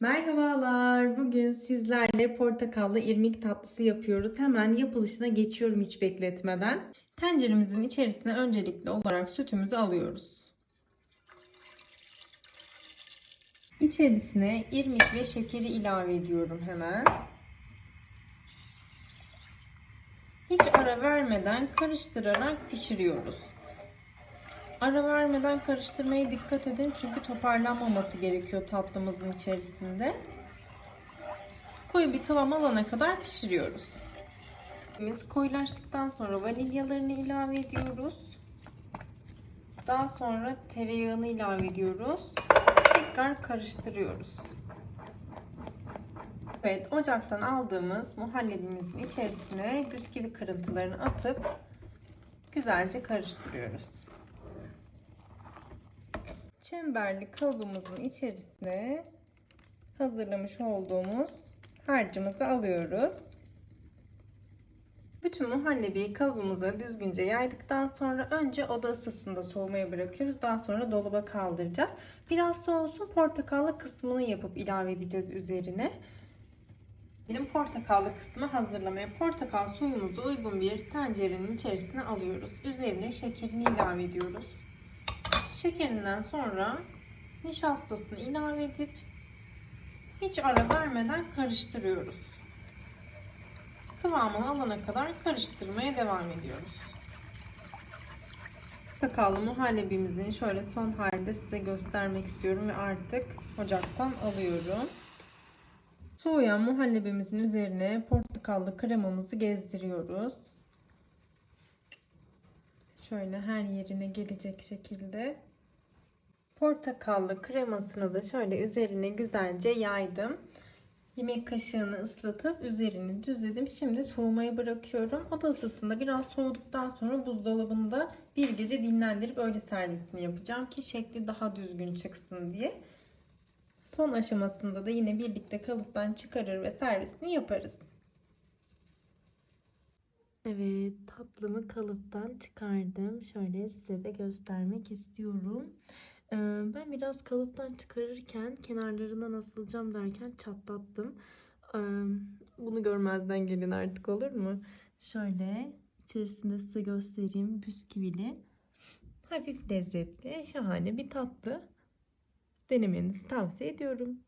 Merhabalar. Bugün sizlerle portakallı irmik tatlısı yapıyoruz. Hemen yapılışına geçiyorum hiç bekletmeden. Tenceremizin içerisine öncelikli olarak sütümüzü alıyoruz. İçerisine irmik ve şekeri ilave ediyorum hemen. Hiç ara vermeden karıştırarak pişiriyoruz. Ara vermeden karıştırmaya dikkat edin çünkü toparlanmaması gerekiyor tatlımızın içerisinde. Koyu bir kıvam alana kadar pişiriyoruz. Biz koyulaştıktan sonra vanilyalarını ilave ediyoruz. Daha sonra tereyağını ilave ediyoruz. Tekrar karıştırıyoruz. Evet, ocaktan aldığımız muhallebimizin içerisine bisküvi kırıntılarını atıp güzelce karıştırıyoruz. Çemberli kalıbımızın içerisine hazırlamış olduğumuz harcımızı alıyoruz. Bütün muhallebiyi kalıbımıza düzgünce yaydıktan sonra önce oda ısısında soğumaya bırakıyoruz. Daha sonra dolaba kaldıracağız. Biraz soğusun portakallı kısmını yapıp ilave edeceğiz üzerine. Benim portakallı kısmı hazırlamaya portakal suyumuzu uygun bir tencerenin içerisine alıyoruz. Üzerine şekerini ilave ediyoruz. Şekerinden sonra nişastasını ilave edip hiç ara vermeden karıştırıyoruz. Kıvamını alana kadar karıştırmaya devam ediyoruz. Sakallı muhallebimizin şöyle son halde size göstermek istiyorum ve artık ocaktan alıyorum. Soğuyan muhallebimizin üzerine portakallı kremamızı gezdiriyoruz. Şöyle her yerine gelecek şekilde. Portakallı kremasını da şöyle üzerine güzelce yaydım. Yemek kaşığını ıslatıp üzerini düzledim. Şimdi soğumaya bırakıyorum. Oda ısısında biraz soğuduktan sonra buzdolabında bir gece dinlendirip öyle servisini yapacağım ki şekli daha düzgün çıksın diye. Son aşamasında da yine birlikte kalıptan çıkarır ve servisini yaparız. Evet, tatlımı kalıptan çıkardım. Şöyle size de göstermek istiyorum. Ee, Ben biraz kalıptan çıkarırken kenarlarından asılacağım derken çatlattım. Ee, Bunu görmezden gelin artık olur mu? Şöyle içerisinde size göstereyim. Bisküvili. Hafif lezzetli, şahane bir tatlı. Denemenizi tavsiye ediyorum.